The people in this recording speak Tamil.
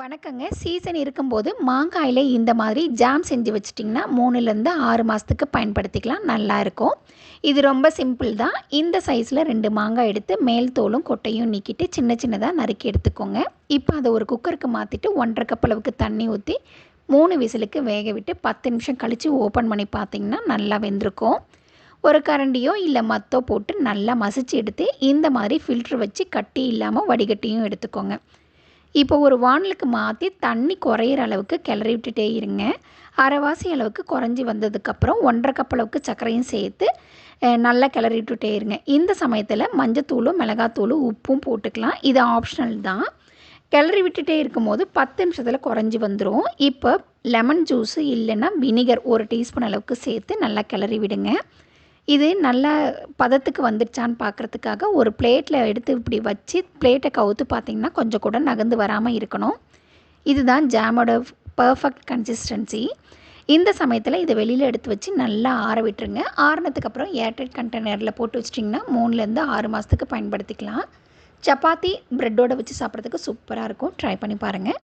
வணக்கங்க. சீசன் இருக்கும்போது மாங்காயில் இந்த மாதிரி ஜாம் செஞ்சு வச்சிட்டிங்கன்னா மூணுலேருந்து ஆறு மாதத்துக்கு பயன்படுத்திக்கலாம். நல்லா இருக்கும். இது ரொம்ப சிம்பிள் தான். இந்த சைஸில் ரெண்டு மாங்காய் எடுத்து மேல் தோலும் கொட்டையும் நீக்கிட்டு சின்ன சின்னதாக நறுக்கி எடுத்துக்கோங்க. இப்போ அதை ஒரு குக்கருக்கு மாற்றிட்டு ஒன்றரை கப் அளவுக்கு தண்ணி ஊற்றி மூணு விசிலுக்கு வேக விட்டு பத்து நிமிஷம் கழித்து ஓப்பன் பண்ணி பார்த்தீங்கன்னா நல்லா வெந்திருக்கும். ஒரு கரண்டியோ இல்லை மத்தோ போட்டு நல்லா மசிச்சு எடுத்து இந்த மாதிரி ஃபில்ட்ரு வச்சு கட்டி இல்லாமல் வடிகட்டியும் எடுத்துக்கோங்க. இப்போ ஒரு வானலுக்கு மாற்றி தண்ணி குறையிற அளவுக்கு கிளறி விட்டுட்டே இருங்க. அரைவாசி அளவுக்கு குறைஞ்சி வந்ததுக்கப்புறம் ஒன்றரை கப் அளவுக்கு சர்க்கரையும் சேர்த்து நல்லா கிளறி விட்டுட்டே இருங்க. இந்த சமயத்தில் மஞ்சத்தூளும் மிளகாத்தூளும் உப்பும் போட்டுக்கலாம். இது ஆப்ஷனல் தான். கிளறி விட்டுட்டே இருக்கும்போது பத்து நிமிஷத்தில் குறைஞ்சி வந்துடும் இப்போ லெமன் ஜூஸு இல்லைன்னா வினிகர் ஒரு டீஸ்பூன் அளவுக்கு சேர்த்து நல்லா கிளறி விடுங்க. இது நல்ல பதத்துக்கு வந்துடுச்சான்னு பார்க்குறதுக்காக ஒரு பிளேட்டில் எடுத்து இப்படி வச்சு பிளேட்டை கவுத்து பார்த்தீங்கன்னா கொஞ்சம் கூட நகர்ந்து வராமல் இருக்கணும். இதுதான் ஜாமோட பர்ஃபெக்ட் கன்சிஸ்டன்சி இந்த சமயத்தில் இதை வெளியில் எடுத்து வச்சு நல்லா ஆற விட்டுருங்க. ஆறுனதுக்கப்புறம் ஏர்டைட் கண்டெய்னரில் போட்டு வச்சிட்டிங்கன்னா மூணுலேருந்து ஆறு மாதத்துக்கு பயன்படுத்திக்கலாம். சப்பாத்தி ப்ரெட்டோடு வச்சு சாப்பிட்றதுக்கு சூப்பராக இருக்கும். ட்ரை பண்ணி பாருங்கள்